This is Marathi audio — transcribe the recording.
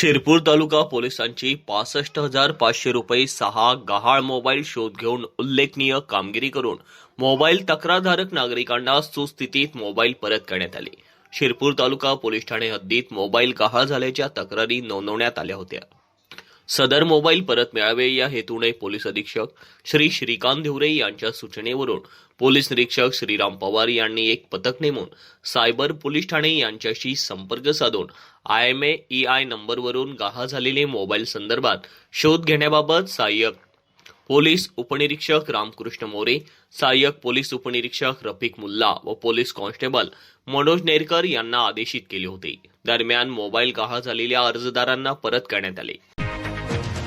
शिरपूर तालुका पोलिसांची पासष्ट हजार पाचशे रुपये सहा गहाळ मोबाईल शोध घेऊन उल्लेखनीय कामगिरी करून मोबाईल तक्रारधारक नागरिकांना सुस्थितीत मोबाईल परत करण्यात आले. शिरपूर तालुका पोलीस ठाणे हद्दीत मोबाईल गहाळ झाल्याच्या तक्रारी नोंदवण्यात आल्या होत्या. सदर मोबाईल परत मिळावे या हेतूने पोलीस अधीक्षक श्री श्रीकांत धिवरे यांच्या सूचनेवरून पोलीस निरीक्षक श्रीराम पवार यांनी एक पथक नेमून सायबर पोलीस ठाणे यांच्याशी संपर्क साधून आय एम ई आय नंबरवरून गाहा झालेले मोबाईल संदर्भात शोध घेण्याबाबत सहाय्यक पोलीस उपनिरीक्षक रामकृष्ण मोरे सहाय्यक पोलीस उपनिरीक्षक रफिक मुल्ला व पोलीस कॉन्स्टेबल मनोज नेरकर यांना आदेशित केले होते. दरम्यान मोबाईल गहा झालेल्या अर्जदारांना परत करण्यात आले. Thank you.